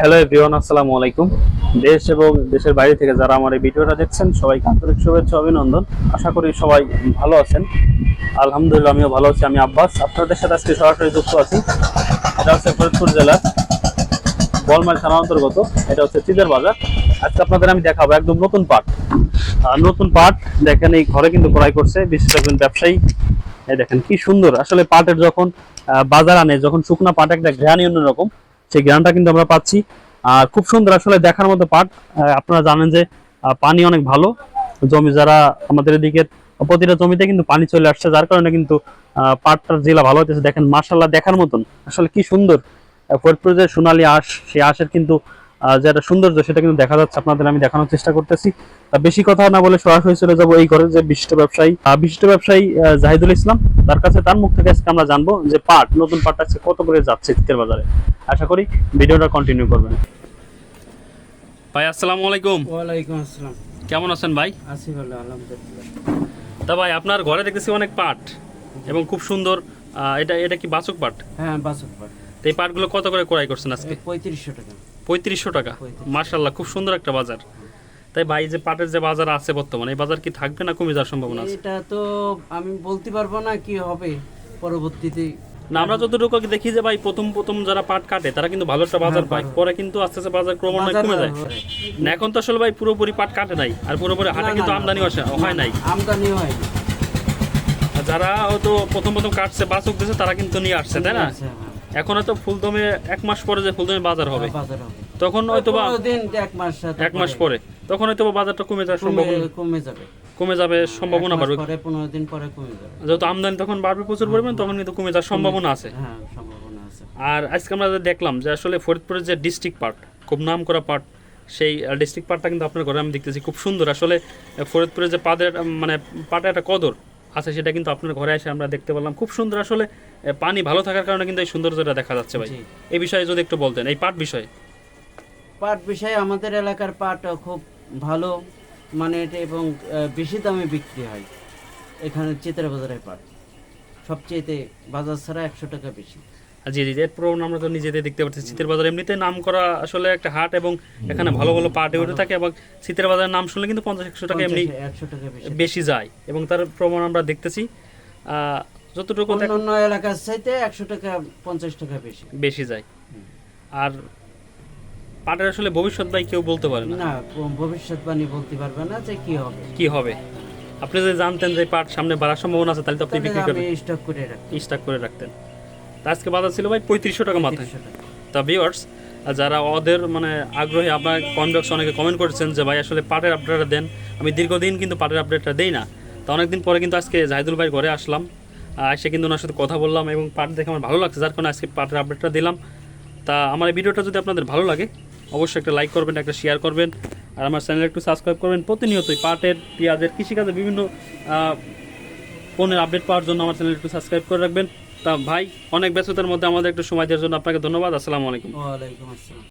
Hello everyone আসসালামু আলাইকুম। দেশ এবং দেশের বাইরে থেকে যারা আমার এই ভিডিওটা দেখছেন, সবাইকে আন্তরিক শুভেচ্ছা, অভিনন্দন। আশা করি সবাই ভালো আছেন। আলহামদুলিল্লাহ, আমিও ভালো আছি, আমি আব্বাস। আপনাদের সাথে আজকে সরাসরি যুক্ত আছি। এটা হচ্ছে ফরিদপুর জেলার বলমাইল থানা অন্তর্গত। এটা হচ্ছে চিদের বাজার। আজকে আপনাদের আমি দেখাবো একদম নতুন পাট। নতুন পাট, দেখেন এই ঘরে কিন্তু ক্রয় করছে বিশেষ একজন ব্যবসায়ী। দেখেন কি সুন্দর। আসলে পাটের যখন বাজার আনে, যখন শুকনা পাট একটা ঘ্রাণই অন্যরকম। সেই জ্ঞানটা কিন্তু আমরা পাচ্ছি। আর খুব সুন্দর আসলে দেখার মতো পাট আপনারা জানেন যে পানি অনেক ভালো। জমি যারা আমাদের এদিকে প্রতিটা জমিতে কিন্তু পানি চলে আসছে যার কারণে কিন্তু পাটটার জেলা ভালো হতেছে দেখেন মার্শাল্লাহ দেখার মতন। আসলে কি সুন্দর। ফরিদপুর যে সোনালী আঁশ সেই আঁশের কিন্তু আহ, যে একটা সৌন্দর্য সেটা কিন্তু দেখা যাচ্ছে। আপনাদের আমি দেখানোর চেষ্টা করতেছি। বেশি কথা না বলে সরাসরি চলে যাব এই ঘরের যে বিশিষ্ট ব্যবসায়ী। বিশিষ্ট ব্যবসায়ী জাহিদুল ইসলাম তার কাছে তার মুখ থেকে আজকে আমরা জানব যে পাট নতুন পাট আজকে কত করে যাচ্ছে শীতের বাজারে। আশা করি ভিডিওটা কন্টিনিউ করবেন। ভাই আসসালামু আলাইকুম। ওয়ালাইকুম আসসালাম। কেমন আছেন ভাই? আছি ভালো আলহামদুলিল্লাহ। তা ভাই আপনার ঘরে দেখতেছি অনেক পাট এবং খুব সুন্দর এটা এটা কি বাচক পাট? হ্যাঁ বাসক পাট। তো এই পাটগুলো কত করে ক্রয় করছেন আজকে? পঁয়ত্রিশশো টাকা। পঁয়ত্রিশশো টাকা? 3500 মার্শাল্লাহ খুব সুন্দর একটা বাজার। তাই ভাই যে পাটের যে বাজার আছে বর্তমানে এই বাজার কি থাকবে না কমে যাওয়ার সম্ভাবনা আছে? এটা তো আমি বলতে পারব না কি হবে পরবর্তীতে না আমরা যতটুকু দেখি যে ভাই প্রথম প্রথম যারা পাট কাটে তারা কিন্তু ভালো একটা বাজার পায়। পরে কিন্তু আস্তে আস্তে বাজার ক্রমান্বয়ে কমে যায়। না এখন তো আসলে ভাই পুরোপুরি পাট কাটে নাই আর পুরোপুরি হাটে কিন্তু আমদানি আসে হয় নাই। আমদানি হয়। যারা হয়তো প্রথম প্রথম কাটছে বাচক দিছে তারা কিন্তু নিয়ে আসছে তাই না? হ্যাঁ। এখন হয়তো ফুলদমে এক মাস পরে যে ফুলদমে বাজার হবে তখন হয়তো বা এক মাস সাথে এক মাস পরে। তখন হয়তো বাজারটা কমে যাওয়ার সম্ভাবনা। কমে যাবে। কমে যাবে সম্ভাবনা বাড়বে। পরে পনেরো দিন পরে কমে যাবে। যেহেতু আমদানি তখন বাড়বে প্রচুর পরিমাণ তখন কিন্তু কমে যাওয়ার সম্ভাবনা আছে। হ্যাঁ সম্ভাবনা আছে। আর আজকে আমরা দেখলাম যে আসলে ফরিদপুরের যে ডিস্ট্রিক্ট পার্ট খুব নাম করা পার্ট সেই ডিস্ট্রিক্ট পার্টটা কিন্তু আপনার ঘরে আমি দেখতেছি খুব সুন্দর। আসলে ফরিদপুরের যে পাদের মানে পাটের একটা কদর আছে সেটা কিন্তু আপনার ঘরে এসে আমরা দেখতে পেলাম। খুব সুন্দর আসলে পানি ভালো থাকার কারণে কিন্তু এই সৌন্দর্যটা দেখা যাচ্ছে ভাই। এই বিষয়ে যদি একটু বলতেন এই পাট বিষয়ে। পাট বিষয়ে আমাদের এলাকার পাট খুব ভালো। মানে এটা এবং বেশি দামে বিক্রি হয়। এখানে চিত্রা বাজারের পাট। সবচেয়েতে বাজার ছাড়া একশো টাকা বেশি। জি জি এর প্রমাণ আমরা তো নিজেদের দেখতে পাচ্ছি। শীতের বাজার এমনিতে নাম করা আসলে একটা হাট এবং এখানে ভালো ভালো পাটে উঠে থাকে এবং শীতের বাজারের নাম শুনলে কিন্তু পঞ্চাশ একশো টাকা এমনি বেশি। যায় এবং তার প্রমাণ আমরা দেখতেছি। যতটুকু অন্য এলাকার চাইতে একশো টাকা পঞ্চাশ টাকা বেশি। বেশি যায়। আর পাটের আসলে ভবিষ্যৎ ভাই কেউ বলতে পারে না। না ভবিষ্যৎবাণী বলতে পারবে না যে কি হবে। কি হবে? আপনি যদি জানতেন যে পাট সামনে বাড়ার সম্ভাবনা আছে তাহলে তো আপনি বিক্রি আমি করবেন স্টক করে রাখি স্টক করে রাখতেন। তা আজকে বাজার ছিল ভাই পঁয়ত্রিশশো টাকা মাথায়। তা ভিওয়ার্স যারা ওদের মানে আগ্রহী আপনার কমেন্ট বক্সে অনেকে কমেন্ট করেছেন যে ভাই আসলে পাটের আপডেটটা দেন। আমি দীর্ঘদিন কিন্তু পাটের আপডেটটা দেই না। তা অনেকদিন পরে কিন্তু আজকে জাহিদুল ভাই ঘরে আসলাম। এসে কিন্তু ওনার সাথে কথা বললাম এবং পাট দেখে আমার ভালো লাগছে। যার কারণে আজকে পাটের আপডেটটা দিলাম। তা আমার এই ভিডিওটা যদি আপনাদের ভালো লাগে অবশ্যই একটা লাইক করবেন, একটা শেয়ার করবেন, আর আমার চ্যানেল একটু সাবস্ক্রাইব করবেন। প্রতিনিয়তই পাটের, পেঁয়াজের, কৃষিকাজের বিভিন্ন ফোনের আপডেট পাওয়ার জন্য আমার চ্যানেল একটু সাবস্ক্রাইব করে রাখবেন। তা ভাই, অনেক ব্যস্ততার মধ্যে আমাদের একটু সময় দেওয়ার জন্য আপনাকে ধন্যবাদ। আসসালামু আলাইকুম। ওয়ালাইকুম আসসালাম।